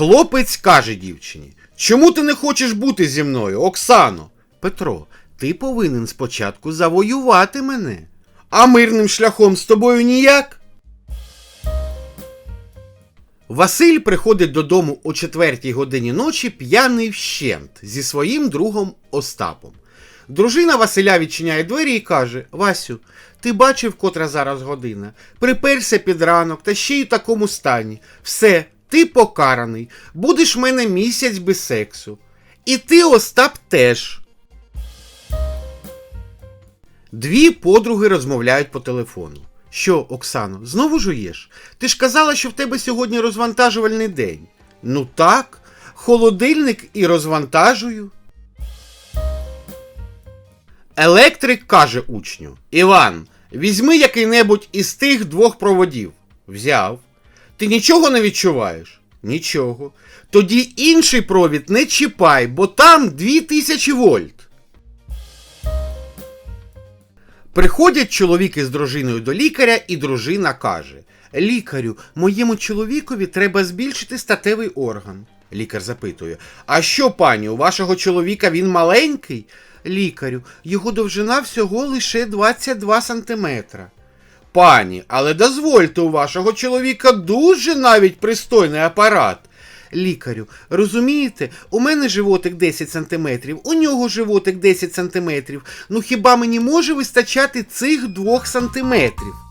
Хлопець каже дівчині: Чому ти не хочеш бути зі мною, Оксано? Петро, ти повинен спочатку завоювати мене. А мирним шляхом з тобою ніяк. Василь приходить додому о четвертій годині ночі п'яний вщент зі своїм другом Остапом. Дружина Василя відчиняє двері і каже: Васю, ти бачив, котра зараз година. Приперся під ранок та ще й у такому стані. Все, ти покараний. Будеш в мене місяць без сексу. І ти, Остап, теж. Дві подруги розмовляють по телефону. Що, Оксано, знову жуєш? Ти ж казала, що в тебе сьогодні розвантажувальний день. Ну так, холодильник і розвантажую. Електрик каже учню: Іван, візьми який-небудь із тих двох проводів. Взяв. Ти нічого не відчуваєш? Нічого. Тоді інший провід не чіпай, бо там 2000 вольт. Приходять чоловік із дружиною до лікаря, і дружина каже: Лікарю, моєму чоловікові треба збільшити статевий орган. Лікар запитує: А що, пані, у вашого чоловіка він маленький? Лікарю, його довжина всього лише 22 сантиметра. Пані, але дозвольте, у вашого чоловіка дуже навіть пристойний апарат. Лікарю, розумієте, у мене животик 10 сантиметрів, у нього животик 10 сантиметрів. Ну хіба мені може вистачати цих двох сантиметрів?